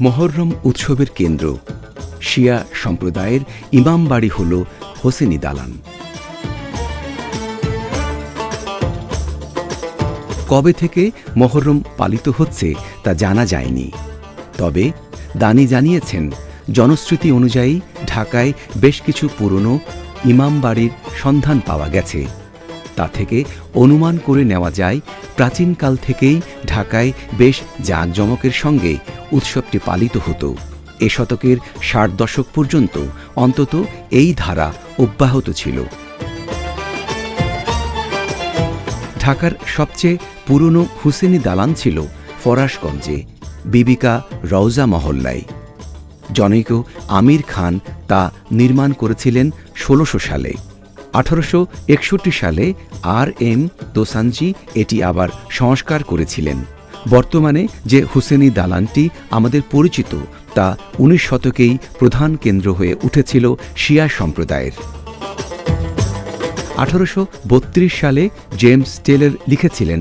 মহররম উৎসবের কেন্দ্র। শিয়া সম্প্রদায়ের ইমামবাড়ি হল হোসেনি দালান। কবে থেকে মহরম পালিত হচ্ছে তা জানা যায়নি। তবে দানি জানিয়েছেন, জনশ্রুতি অনুযায়ী ঢাকায় বেশ কিছু পুরনো ইমামবাড়ির সন্ধান পাওয়া গেছে। তা থেকে অনুমান করে নেওয়া যায়, প্রাচীনকাল থেকেই ঢাকায় বেশ জাঁকজমকের সঙ্গে উৎসবটি পালিত হতো। এ শতকের ষাট দশক পর্যন্ত অন্তত এই ধারা অব্যাহত ছিল। ঢাকার সবচেয়ে পুরনো হুসেনি দালান ছিল ফরাসগঞ্জে, বিবিকা রওজা মহল্লায়। জনৈক আমির খান তা নির্মাণ করেছিলেন ষোলোশো সালে। আঠারোশো একষট্টি সালে আর এম দোসানজি এটি আবার সংস্কার করেছিলেন। বর্তমানে যে হুসেনি দালানটি আমাদের পরিচিত, তা উনিশ শতকেই প্রধান কেন্দ্র হয়ে উঠেছিল শিয়া সম্প্রদায়ের। আঠারোশ বত্রিশ সালে জেমস টেলের লিখেছিলেন,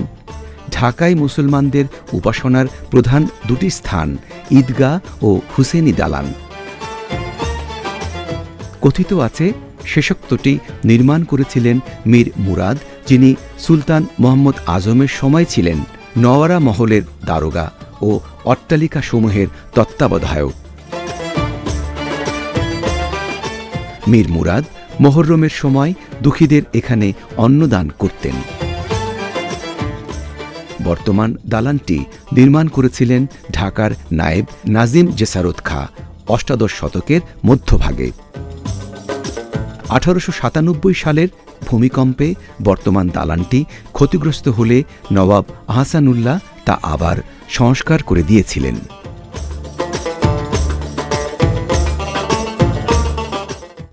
ঢাকায় মুসলমানদের উপাসনার প্রধান দুটি স্থান, ঈদগাহ ও হুসেনি দালান। কথিত আছে শেষোক্তটি নির্মাণ করেছিলেন মীর মুরাদ, যিনি সুলতান মোহাম্মদ আজমের সময় ছিলেন নওয়ারা মহলের দারোগা ও অট্টালিকা সমূহের তত্ত্বাবধায়ক। মীর মুরাদ মোহররমের সময় দুঃখীদের এখানে অন্নদান করতেন। বর্তমান দালানটি নির্মাণ করেছিলেন ঢাকার নায়েব নাজিম জেসারত খা, অষ্টাদশ শতকের মধ্যভাগে। আঠারোশো সাতানব্বই সালের ভূমিকম্পে বর্তমান দালানটি ক্ষতিগ্রস্ত হলে নবাব আহসানুল্লাহ তা আবার সংস্কার করে দিয়েছিলেন।